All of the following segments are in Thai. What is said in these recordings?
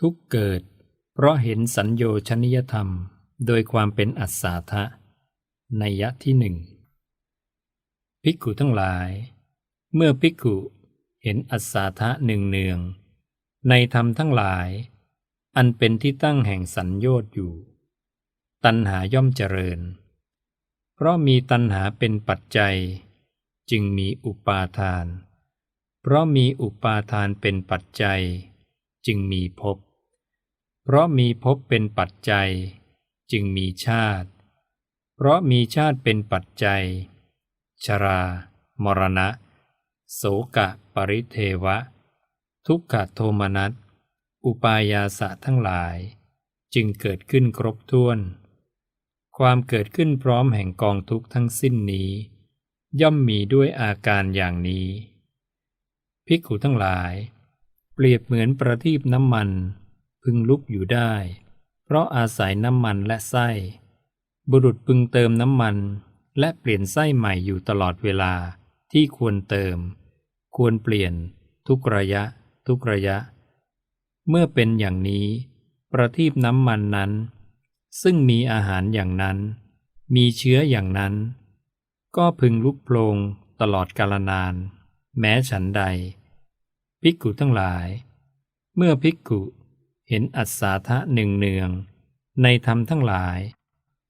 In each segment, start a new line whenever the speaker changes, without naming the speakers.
ทุกเกิด เพราะเห็นสัญโยชนิยธรรม โดยความเป็นอัศาทะในยะที่หนึ่งภิกขุทั้งหลาย เมื่อภิกขุเห็นอัศาทะหนึ่งเนือง ในธรรมทั้งหลาย อันเป็นที่ตั้งแห่งสัญโยชน์อยู่ ตัณหาย่อมเจริญ เพราะมีตัณหาเป็นปัจจัย จึงมีอุปาทาน เพราะมีอุปาทานเป็นปัจจัย จึงมีภพ เพราะมีภพเป็นปัจจัย จึงมีชาติ เพราะมีชาติเป็นปัจจัย ชรา มรณะ โสกะปริเทวะ ทุกขโทมนัส อุปายาสะทั้งหลาย จึงเกิดขึ้นครบถ้วน ความเกิดขึ้นพร้อมแห่งกองทุกทั้งสิ้นนี้ ย่อมมีด้วยอาการอย่างนี้ภิกขุทั้งหลาย รียบเหมือนประทีปน้ำมัน พึงลุกอยู่ได้ เพราะอาศัยน้ำมันและไส้ บุรุษพึงเติมน้ำมัน และเปลี่ยนไส้ใหม่อยู่ตลอดเวลาที่ควรเติม ควรเปลี่ยน ทุกระยะ ทุกระยะ เมื่อเป็นอย่างนี้ ประทีปน้ำมันนั้น ซึ่งมีอาหารอย่างนั้น มีเชื้ออย่างนั้น ก็พึงลุกโพลงตลอดกาลนาน แม้ฉันใด ภิกขุทั้งหลาย เมื่อภิกขุเห็นอัศาทะหนึ่งเนือง ในธรรมทั้งหลาย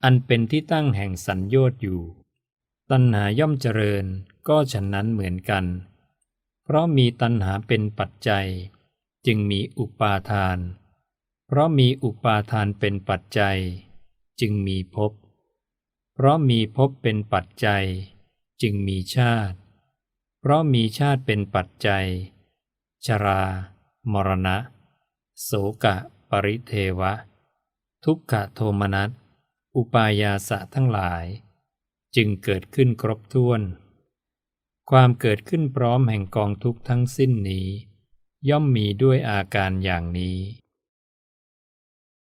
อันเป็นที่ตั้งแห่งสัญโยชน์อยู่ ตัณหาย่อมเจริญก็ฉันนั้นเหมือนกัน เพราะมีตัณหาเป็นปัจจัย จึงมีอุปาทาน เพราะมีอุปาทานเป็นปัจจัย จึงมีภพ เพราะมีภพเป็นปัจจัย จึงมีชาติ เพราะมีชาติเป็นปัจจัย ชรา มรณะ โสกะ ปริเทวะ ทุกขโทมนัส อุปายาสะทั้งหลาย จึงเกิดขึ้นครบถ้วน ความเกิดขึ้นพร้อมแห่งกองทุกทั้งสิ้นนี้ ย่อมมีด้วยอาการอย่างนี้